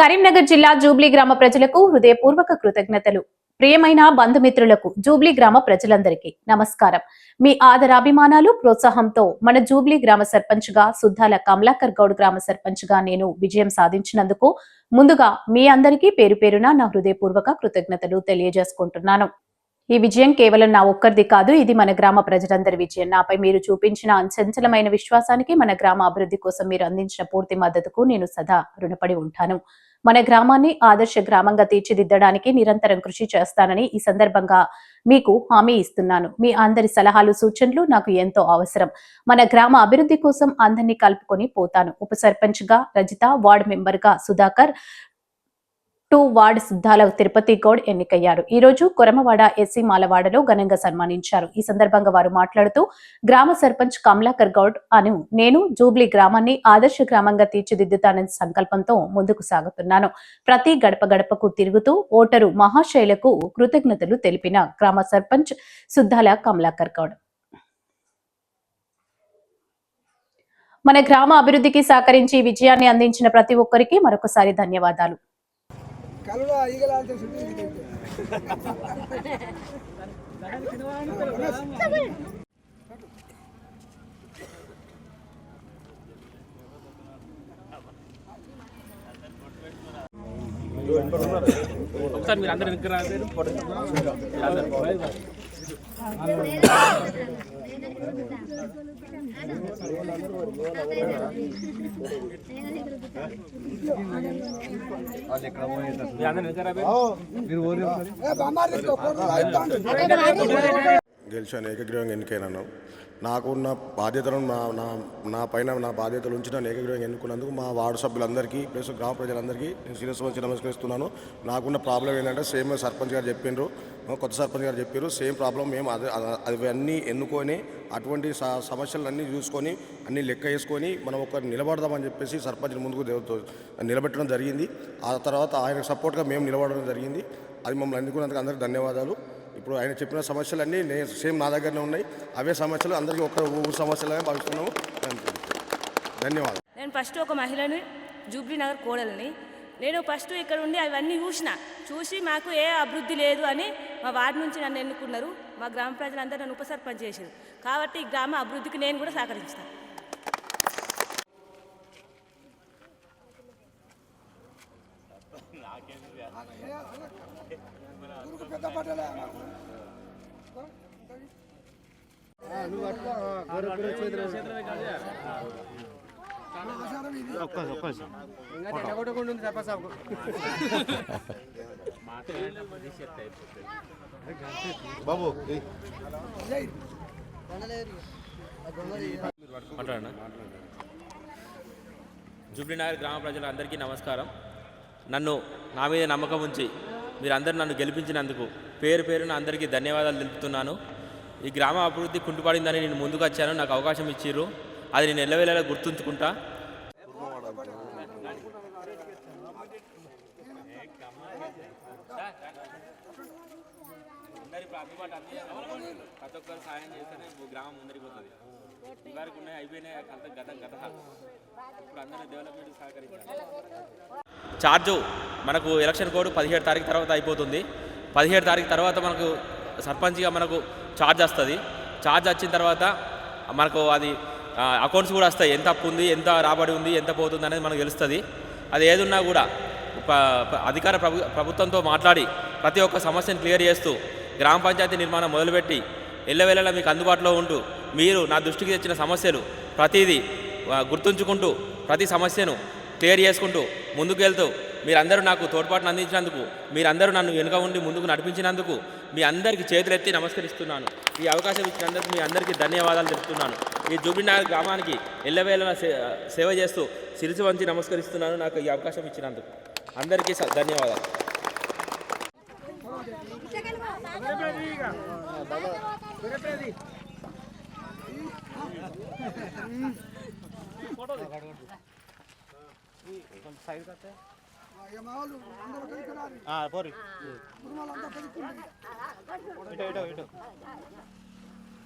కరీంనగర్ జిల్లా జూబ్లీ గ్రామ ప్రజలకు హృదయపూర్వక కృతజ్ఞతలు. ప్రియమైన బంధుమిత్రులకు జూబ్లీ గ్రామ ప్రజలందరికీ నమస్కారం. మీ ఆదరాభిమానాలు ప్రోత్సాహంతో మన జూబ్లీ గ్రామ సర్పంచ్గా సుద్దాల కమలాకర్ గౌడ్ గ్రామ సర్పంచ్గా నేను విజయం సాధించినందుకు ముందుగా మీ అందరికీ పేరు పేరున నా హృదయపూర్వక కృతజ్ఞతలు తెలియజేసుకుంటున్నాను. ఈ విజయం కేవలం నా ఒక్కరిది కాదు ఇది మన గ్రామ ప్రజలందరి విజయం. నాపై మీరు చూపించిన అంచంచలమైన విశ్వాసానికి మన గ్రామ అభివృద్ధి కోసం మీరు అందించిన పూర్తి మద్దతుకు నేను సదా రుణపడి ఉంటాను. మన గ్రామాన్ని ఆదర్శ గ్రామంగా తీర్చిదిద్దడానికి నిరంతరం కృషి చేస్తానని ఈ సందర్భంగా మీకు హామీ ఇస్తున్నాను. మీ అందరి సలహాలు సూచనలు నాకు ఎంతో అవసరం. మన గ్రామ అభివృద్ధి కోసం అందరినీ కలుపుకొని పోతాను. ఉప సర్పంచ్గా రజిత వార్డు మెంబర్గా సుధాకర్ టూ వార్డ్ సిద్ధాల తిరుపతి గౌడ్ ఎన్నికయ్యారు. ఈ రోజు కొరమవాడ ఎస్సీ మాలవాడలో ఘనంగా సన్మానించారు. ఈ సందర్భంగా వారు మాట్లాడుతూ గ్రామ సర్పంచ్ కమలాకర్ గౌడ్ అను నేను జూబ్లీ గ్రామాన్ని ఆదర్శ గ్రామంగా తీర్చిదిద్దుతానని సంకల్పంతో ముందుకు సాగుతున్నాను. ప్రతి గడప గడపకు తిరుగుతూ ఓటరు మహాశైలకు కృతజ్ఞతలు తెలిపిన గ్రామ సర్పంచ్ సుద్దాల కమలాకర్ గౌడ్. మన గ్రామ అభివృద్ధికి సహకరించి విజయాన్ని అందించిన ప్రతి ఒక్కరికి మరొకసారి ధన్యవాదాలు. కలువ ఈగలాంటి చుట్టూ ఇది ఒకసారి మీరు అందరు దగ్గర రాలేరు? గెలిచాను ఏకగ్రీవంగా ఎన్నికైనాను. నాకున్న బాధ్యతలను నా నా నా పైన నా బాధ్యతలు ఉంచి నన్ను ఏకగ్రీవంగా ఎన్నుకున్నందుకు మా వార్డు సభ్యులందరికీ ప్లస్ గ్రామ ప్రజలందరికీ నేను సీరియస్ వచ్చి నమస్కరిస్తున్నాను. నాకున్న ప్రాబ్లం ఏంటంటే సేమ్ సర్పంచ్ గారు చెప్పిండ్రు. కొత్త సర్పంచ్ గారు చెప్పారు సేమ్ ప్రాబ్లం మేము అది అవన్నీ ఎన్నుకొని అటువంటి సమస్యలన్నీ చూసుకొని అన్నీ లెక్క వేసుకొని మనం ఒక నిలబడదామని చెప్పేసి సర్పంచ్ని ముందుకు నిలబెట్టడం జరిగింది. ఆ తర్వాత ఆయనకు సపోర్ట్గా మేము నిలబడడం జరిగింది. అది మమ్మల్ని అందుకున్నందుకు అందరికీ ధన్యవాదాలు. ఇప్పుడు ఆయన చెప్పిన సమస్యలన్నీ నేను సేమ్ నా దగ్గరనే ఉన్నాయి. అవే సమస్యలు అందరికీ ఒక ఊరు సమస్యలనే భావిస్తున్నాము. ధన్యవాదాలు. నేను ఫస్ట్ ఒక మహిళని జూబ్లీ నగర్ కోడలని నేను ఫస్ట్ ఇక్కడ ఉండి అవన్నీ చూసిన. చూసి మాకు ఏ అభివృద్ధి లేదు అని మా వార్డు నుంచి నన్ను ఎన్నుకున్నారు. మా గ్రామ ప్రజలందరూ నన్ను ఉపసర్పంచ్ చేశారు. కాబట్టి ఈ గ్రామ అభివృద్ధికి నేను కూడా సహకరిస్తాను మాట్లాడనా జూబ్లీనగర్ గ్రామ ప్రజలందరికీ నమస్కారం. నన్ను నా మీద నమ్మకం ఉంచి మీరందరూ నన్ను గెలిపించినందుకు పేరు పేరున అందరికీ ధన్యవాదాలు తెలుపుతున్నాను. ఈ గ్రామ అభివృద్ధి కుంటుపడిందని నేను ముందుకు వచ్చాను. నాకు అవకాశం ఇచ్చిర్రు. అది నేను ఎల్లవేళలా గుర్తుంచుకుంటా. ప్రతి ఒక్కరు సాయం చేస్తేనే గ్రామం ముందరికి పోతుంది. ఇవరకు ఉన్నాయి అయిపోయినాయి అంత గత గత ఇప్పుడు అందరూ డెవలప్మెంట్ సహకరించాలి. ఛార్జు మనకు ఎలక్షన్ కోడ్ పదిహేడు తారీఖు తర్వాత అయిపోతుంది. పదిహేడు తారీఖు తర్వాత మనకు సర్పంచ్గా మనకు ఛార్జ్ వస్తుంది. ఛార్జ్ వచ్చిన తర్వాత మనకు అది అకౌంట్స్ కూడా వస్తాయి. ఎంత అప్పు ఉంది ఎంత రాబడి ఉంది ఎంత పోతుంది అనేది మనకు తెలుస్తుంది. అది ఏదున్నా కూడా ప- అధికార ప్రభు ప్రభుత్వంతో మాట్లాడి ప్రతి ఒక్క సమస్యను క్లియర్ చేస్తూ గ్రామ పంచాయతీ నిర్మాణం మొదలుపెట్టి ఎల్లవేళలా మీకు అందుబాటులో ఉంటూ మీరు నా దృష్టికి తెచ్చిన సమస్యలు ప్రతిదీ గుర్తుంచుకుంటూ ప్రతి సమస్యను క్లియర్ చేసుకుంటూ ముందుకు వెళ్తూ మీరందరూ నాకు తోడ్పాటును అందించినందుకు మీరందరూ నన్ను వెనుక ఉండి ముందుకు నడిపించినందుకు మీ అందరికీ చేతులెత్తి నమస్కరిస్తున్నాను. ఈ అవకాశం ఇచ్చినందుకు మీ అందరికీ ధన్యవాదాలు తెలుపుతున్నాను. ఈ జూబినార్ గ్రామానికి ఎల్లవేళలా సే- సేవ చేస్తూ సిరిసి వంచి నమస్కరిస్తున్నాను నాకు ఈ అవకాశం ఇచ్చినందుకు అందరికీ ధన్యవాదాలు. పోరి. ఇటు ఇటు ఇటు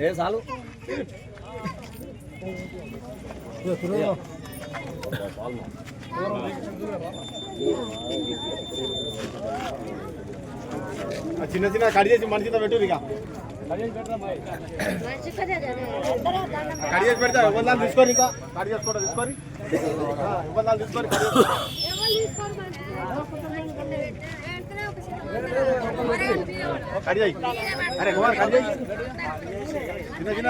ఏ చాలు. చిన్న చిన్న కడి చేసి మనిషితో పెట్టు ఇక. కడి చేసి పెడతా ఇబ్బందాలు తీసుకొని ఇంకా. కడి చేసుకోవడం తీసుకొని. ఇబ్బందాలు తీసుకొని కడి చేసుకో. కడి చేయి అరే కుమార్ కడి చేయి చిన్న చిన్న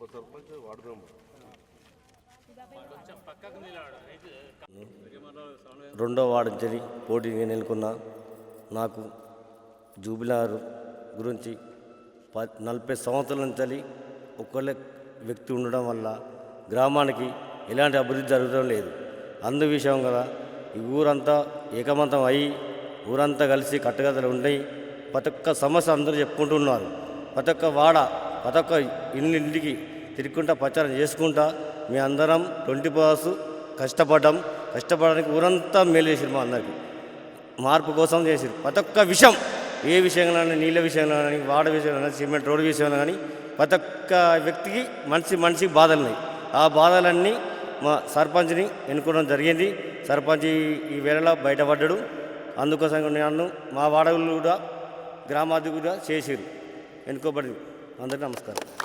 కడి చేయి రెండో వార్డు నుంచి పోటీగా నెలకొన్న నాకు జూబిలార్ గురించి ప నలభై సంవత్సరాల నుంచి ఒక్కళ్ళే వ్యక్తి ఉండడం వల్ల గ్రామానికి ఎలాంటి అభివృద్ధి జరగడం లేదు. అందు విషయం కదా ఈ ఊరంతా ఏకమంతం అయ్యి ఊరంతా కలిసి కట్టుకథలు ఉండి ప్రతి ఒక్క సమస్య అందరూ చెప్పుకుంటున్నారు ప్రతి ఒక్క వాడ ప్రతి ఒక్క ఇంటికి తిరుగుకుంటా ప్రచారం చేసుకుంటా మీ అందరం ట్వంటీ అవర్స్ కష్టపడడం. కష్టపడడానికి ఊరంతా మేలు చేసిరు మా అందరికి. మార్పు కోసం చేసిరు ప్రతి ఒక్క విషయం ఏ విషయంలో నీళ్ళ విషయంలో కానీ వాడ విషయంలో కానీ సిమెంట్ రోడ్డు విషయంలో కానీ ప్రతి ఒక్క వ్యక్తికి మనిషి మనిషికి బాధలు ఉన్నాయి. ఆ బాధలన్నీ మా సర్పంచ్ని ఎన్నుకోవడం జరిగింది. సర్పంచ్ ఈ- వేళలో బయటపడ్డాడు. అందుకోసం నన్ను మా వాడలు కూడా గ్రామాధిపతిగా చేసిరు ఎన్నుకోబడింది. అందరికీ నమస్కారం